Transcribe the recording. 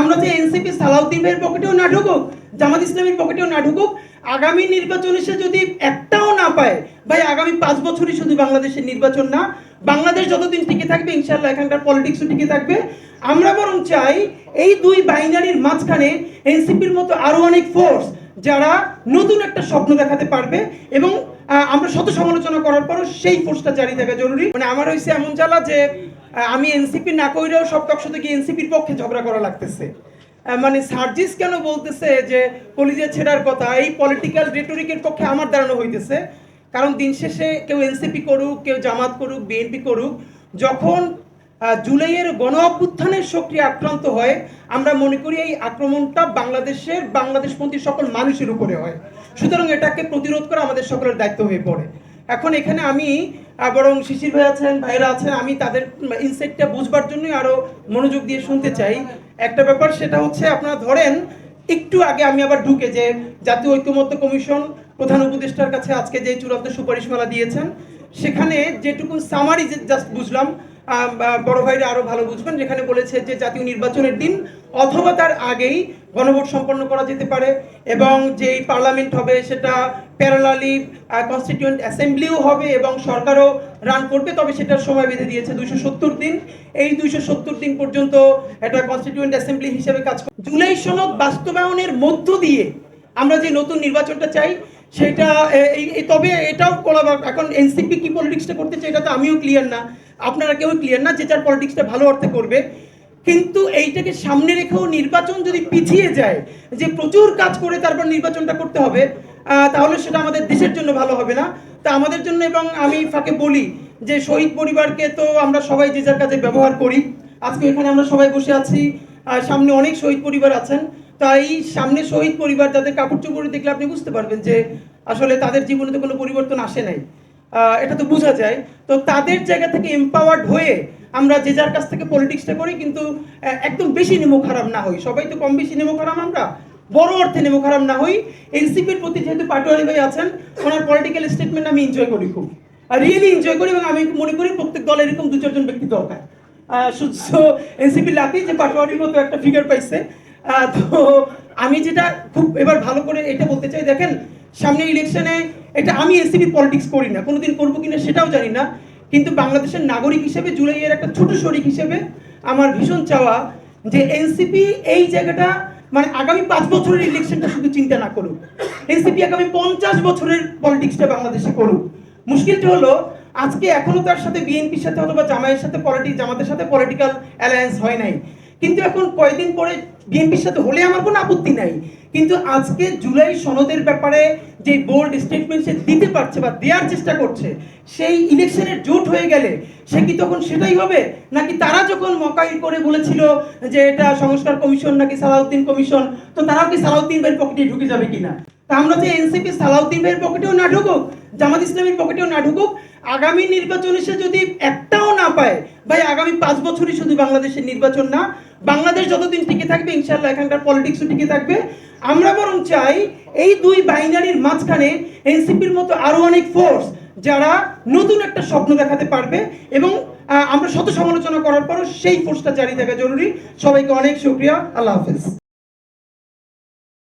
আমরা যে এনসিপি সালাউদ্দিন ভাইয়ের পকেটেও না ঢুকুক, জামাত ইসলামের পকেটেও না ঢুকুক, আগামী নির্বাচন এসে যদি একটাও না পায়, ভাই আগামী পাঁচ বছরই শুধু বাংলাদেশের নির্বাচন না, বাংলাদেশ যতদিন টিকে থাকবে ইনশাল্লাহ এখানকার পলিটিক্সও টিকে থাকবে। আমরা বরং চাই এই দুই বাইনারির মাঝখানে এনসিপির মতো আরও অনেক ফোর্স যারা নতুন একটা স্বপ্ন দেখাতে পারবে এবং আমরা শত সমালোচনা করার পরও সেই ফোর্সটা জারি থাকা জরুরি। মানে আমার হয়েছে এমন জ্বালা যে আমি এনসিপি না কইরেও সব টকশোতে গিয়ে এনসিপির পক্ষে ঝগড়া করা লাগতেছে। মানে সার্জিস কেন বলতেছে যে কলিজে ছেড়ার কথা? এই পলিটিক্যাল রেটরিকের পক্ষে আমার দাঁড়ানো হইতেছে। কারণ দিন শেষে কেউ এনসিপি করুক, কেউ জামাত করুক, বিএনপি করুক, যখন জুলাইয়ের গণ অভ্যুত্থানের সক্রিয় আক্রান্ত হয়, আমরা মনে করি এই আক্রমণটা বাংলাদেশের, বাংলাদেশপন্থী সকল মানুষের উপরে হয়। সুতরাং এটাকে প্রতিরোধ করা আমাদের সকলের দায়িত্ব হয়ে পড়ে। এখন এখানে আমি বরং শিশির ভাই আছেন ভাইরা আছেন, আমি তাদের ইনসেক্টটা বুঝবার জন্যই আরও মনোযোগ দিয়ে শুনতে চাই। একটা ব্যাপার সেটা হচ্ছে আপনারা ধরেন, একটু আগে আমি আবার ঢুকে যে জাতীয় ঐক্যমত্য কমিশন প্রধান উপদেষ্টার কাছে আজকে যে চূড়ান্ত সুপারিশমালা দিয়েছেন, সেখানে যেটুকু সামারি জাস্ট বুঝলাম বড় ভাইরা আরও ভালো বুঝবেন, যেখানে বলেছে যে জাতীয় নির্বাচনের দিন অথবা তার আগেই গণভোট সম্পন্ন করা যেতে পারে এবং যেই পার্লামেন্ট হবে সেটা প্যারালালি কনস্টিটিউয়েন্ট অ্যাসেম্বলিও হবে এবং সরকারও রান করবে, তবে সেটার সময় বেঁধে দিয়েছে দুইশো সত্তর দিন। এই দুইশো সত্তর দিন পর্যন্ত এটা কনস্টিটিউয়েন্ট অ্যাসেম্বলি হিসেবে কাজ করে জুলাই সনদ বাস্তবায়নের মধ্য দিয়ে আমরা যে নতুন নির্বাচনটা চাই, সেটা তবে এটাও এখন এনসিপি কি পলিটিক্সটা করতে চাই এটা তো আমিও ক্লিয়ার না। আপনারা কেউ ক্লিয়ার না যে যার পলিটিক্সটা ভালো অর্থে করবে। কিন্তু এইটাকে সামনে রেখেও নির্বাচন যদি পিছিয়ে যায়, যে প্রচুর কাজ করে তারপর নির্বাচনটা করতে হবে তাহলে সেটা আমাদের দেশের জন্য ভালো হবে না। তা আমাদের জন্য এবং আমি ফাঁকে বলি যে শহীদ পরিবারকে তো আমরা সবাই যে যার কাজে ব্যবহার করি, আজকে এখানে আমরা সবাই বসে আছি সামনে অনেক শহীদ পরিবার আছেন। তাই সামনে শহীদ পরিবার যাদের কাপড় চোপড় দেখলে আপনি বুঝতে পারবেন যে আসলে তাদের জীবনে তো কোনো পরিবর্তন আসে নাই। এটা তো বোঝা যায়। তো তাদের জায়গা থেকে এম্পাওয়ার্ড হয়ে আমরা যে যার কাছ থেকে পলিটিক্সটা করি কিন্তু একদম বেশি নেমো খারাপ না হই। সবাই তো কম বেশি নেমো খারাপ আমরা। বড় অর্থে নেমো খারাপ না হই এনসিপির প্রতি যেহেতু পাটোয়ারি ভাই আছেন, ওনার পলিটিক্যাল স্টেটমেন্ট আমি এনজয় করি খুব। রিয়েলি এনজয় করি এবং আমি মনে করি প্রত্যেক দলে এরকম দু চারজন ব্যক্তি দরকার। সূর্য এনসিপি লাকি যে পাটোয়ারির মতো একটা ফিগার পাইছে। তো আমি যেটা খুব এবার ভালো করে এটা বলতে চাই, দেখেন, সামনে ইলেকশনে এটা আমি এনসিপি পলিটিক্স করি না, কোনোদিন করব কিনা সেটাও জানি না। কিন্তু বাংলাদেশের নাগরিক হিসেবে জুলাইয়ের একটা ছোট শরিক হিসেবে আমার ভীষণ চাওয়া যে এনসিপি এই জায়গাটা মানে আগামী পাঁচ বছরের ইলেকশনটা শুধু চিন্তা না করুক। এনসিপি আগামী পঞ্চাশ বছরের পলিটিক্সটা বাংলাদেশে করুক। মুশকিলটা হলো, আজকে এখনও তার সাথে বিএনপির সাথে অথবা জামাইয়ের সাথে পলিটিক্স জামাতের সাথে পলিটিক্যাল অ্যালায়েন্স হয় নাই। কিন্তু এখন কয়েকদিন পরে বিএনপির সাথে হলে আমার কোনো আপত্তি নাই। কিন্তু আজকে জুলাই সনদের ব্যাপারে যে বোল্ড স্টেটমেন্ট সে দিতে পারছে বা দেওয়ার চেষ্টা করছে, সেই ইলেকশনের জোট হয়ে গেলে সে কি তখন সেটাই হবে? নাকি তারা যখন মকাই করে বলেছিল যে এটা সংস্কার কমিশন নাকি সালাউদ্দিন কমিশন, তো তারাও কি সালাউদ্দিন ভাইয়ের পকেটে ঢুকে যাবে কিনা? তা আমরা যে এনসিপি সালাউদ্দিন ভাইয়ের পকেটেও না ঢুকুক, জামাত ইসলামের পকেটেও না ঢুকুক। আগামী নির্বাচনে সে যদি একটাও না পায়, ভাই আগামী পাঁচ বছরই শুধু বাংলাদেশের নির্বাচন না বাংলাদেশ যতদিন টিকে থাকবে ইনশাল্লাহ এখানকার পলিটিক্সও টিকে থাকবে। আমরা বরং চাই এই দুই বাইনারির মাঝখানে এনসিপির মতো আরও অনেক ফোর্স যারা নতুন একটা স্বপ্ন দেখাতে পারবে এবং আমরা শত সমালোচনা করার পরও সেই ফোর্সটা জারি থাকা জরুরি। সবাইকে অনেক শুক্রিয়া। আল্লাহ হাফেজ।